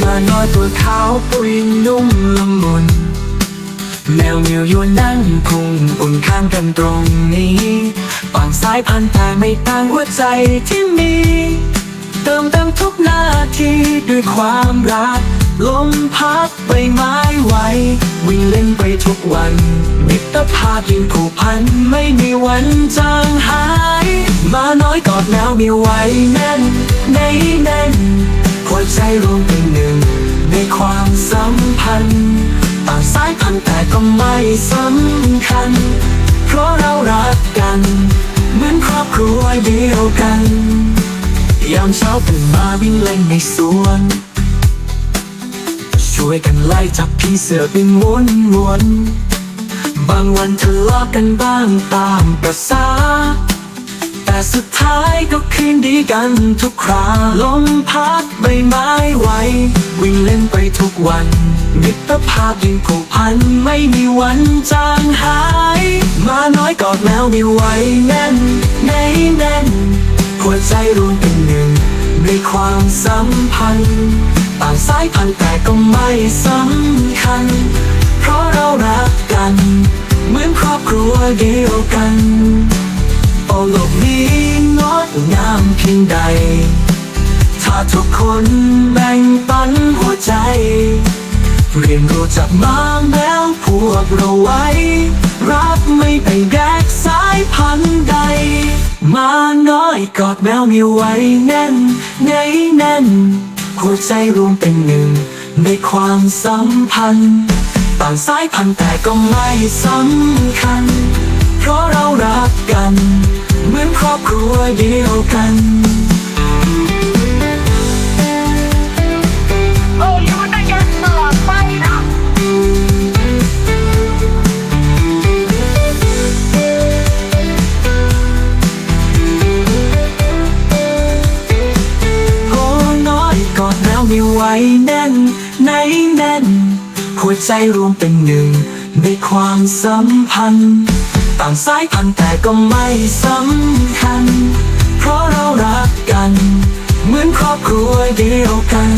มาน้อยตัวเท้าปุยนุ่มละมุน แมวเหมียวอยู่นั่งพุงอุ่นข้างกันตรงนี้ปางสายพันแต่ไม่ต่างหัวใจที่มี เติมเต็มทุกนาทีด้วยความรัก ลมพัดไปไม้ไหว ทุกวัน มิตรภาพยิ่งผูกพัน ไม่มีวันจางหาย มาน้อยกอดแมวมีไว้แน่น ในแน่นหัวใจรวมเป็นหนึ่ง ในความสัมพันธ์ ต่างสายพันธุ์แต่ก็ไม่สำคัญ เพราะเรารักกันเหมือนครอบครัวเดียวกัน ยามเช้าตื่นมาวิ่งเล่นในสวน ช่วยกันไล่จับพี่เสือเป็นม้วนม้วนบางวันทะเลาะกันบ้างตามประสาแต่สุดท้ายก็คืนดีกันทุกคราลมพัดใบไม้ไหววิ่งเล่นไปทุกวัน มิตรภาพยิ่งผูกพันไม่มีวันจางหาย มาน้อยกอดแมวมีไว้แน่นในแน่นหัวใจรวมเป็นหนึ่ง ในความสัมพันธ์ ต่างสายพันธุ์แต่ก็ไม่สำคัญ เพราะเรารักกัน เหมือนครอบครัวเดียวกันโอ้โลกนี้งดงามเพียงใด ถ้าทุกคนแบ่งปันหัวใจ เรียนรู้จักมาแมวพวกเราไว้ รักไม่ไปแยกสายพันธุ์ใดมาน้อยกอดแมวมีไว้แน่น แน่น หัวใจรวมเป็นหนึ่ง ในความสัมพันธ์ ต่างสายพันธุ์แต่ก็ไม่สำคัญ เพราะเรารักกัน เหมือนครอบครัวเดียวกัน ไม่ไว้แน่นในแน่น หัวใจรวมเป็นหนึ่ง ในความสัมพันธ์ ต่างสายพันธุ์แต่ก็ไม่สำคัญ เพราะเรารักกัน เหมือนครอบครัวเดียวกัน